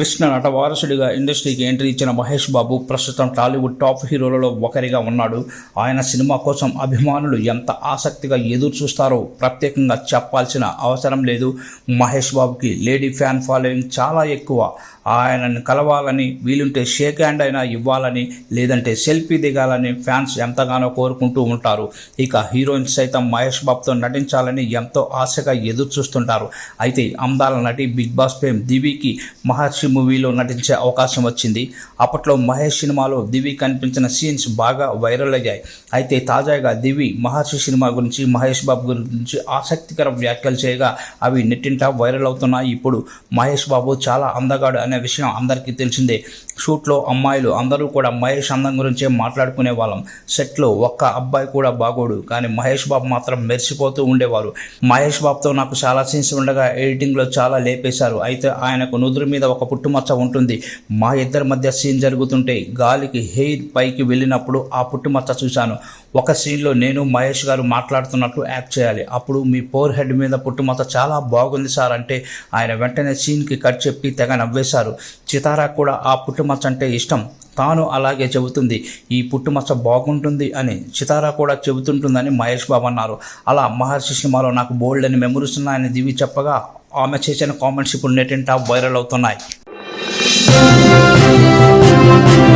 కృష్ణ నట వారసుడిగా ఇండస్ట్రీకి ఎంట్రీ ఇచ్చిన మహేష్ బాబు ప్రస్తుతం టాలీవుడ్ టాప్ హీరోలలో ఒకరిగా ఉన్నాడు. ఆయన సినిమా కోసం అభిమానులు ఎంత ఆసక్తిగా ఎదురు చూస్తారో ప్రత్యేకంగా చెప్పాల్సిన అవసరం లేదు. మహేష్ బాబుకి లేడీ ఫ్యాన్ ఫాలోయింగ్ చాలా ఎక్కువ. ఆయనను కలవాలని వీలుంటే షేక్ హ్యాండ్ అయినా ఇవ్వాలని లేదంటే సెల్ఫీ దిగాలని ఫ్యాన్స్ ఎంతగానో కోరుకుంటూ ఉంటారు. ఇక హీరోయిన్స్ సైతం మహేష్ బాబుతో నటించాలని ఎంతో ఆశగా ఎదురు చూస్తుంటారు. అయితే అందాల నటి బిగ్ బాస్ ఫేమ్ దివికి మహర్షి మూవీలో నటించే అవకాశం వచ్చింది. అప్పట్లో మహేష్ సినిమాలో దివి కనిపించిన సీన్స్ బాగా వైరల్ అయ్యాయి. అయితే తాజాగా దివి మహర్షి సినిమా గురించి మహేష్ బాబు గురించి ఆసక్తికర వ్యాఖ్యలు చేయగా అవి నెట్టింట వైరల్ అవుతున్నాయి. ఇప్పుడు మహేష్ బాబు చాలా అందగాడు అనే విషయం అందరికీ తెలిసిందే. షూట్లో అమ్మాయిలు అందరూ కూడా మహేష్ అందం గురించే మాట్లాడుకునే వాళ్ళం. సెట్లో ఒక్క అబ్బాయి కూడా బాగోడు. కానీ మహేష్ బాబు మాత్రం మెరిసిపోతూ ఉండేవారు. మహేష్ బాబుతో నాకు చాలా సీన్స్ ఉండగా ఎడిటింగ్లో చాలా లేపేశారు. అయితే ఆయనకు నుదురు మీద ఒక పుట్టుమచ్చ ఉంటుంది. మా ఇద్దరి మధ్య సీన్ జరుగుతుంటే గాలికి హెయిర్ పైకి వెళ్ళినప్పుడు ఆ పుట్టుమచ్చ చూశాను. ఒక సీన్లో నేను మహేష్ గారు మాట్లాడుతున్నట్లు యాక్ట్ చేయాలి. అప్పుడు మీ పోర్ హెడ్ మీద పుట్టుమచ్చ చాలా బాగుంది సార్ అంటే ఆయన వెంటనే సీన్కి కట్ చెప్పి తెగ నవ్వేశారు. చితారా కూడా ఆ పుట్టుమచ్చ అంటే ఇష్టం. తాను అలాగే చెబుతుంది. ఈ పుట్టుమచ్చ బాగుంటుంది అని చితారా కూడా చెబుతుంటుందని మహేష్ బాబు అన్నారు. అలా మహర్షి సినిమాలో నాకు బోల్డ్ అని మెమరీస్ ఉన్నాయని దివి చెప్పగా ఆమె చేసిన కామెంట్స్ ఇప్పుడు నెట్ వైరల్ అవుతున్నాయి. thank you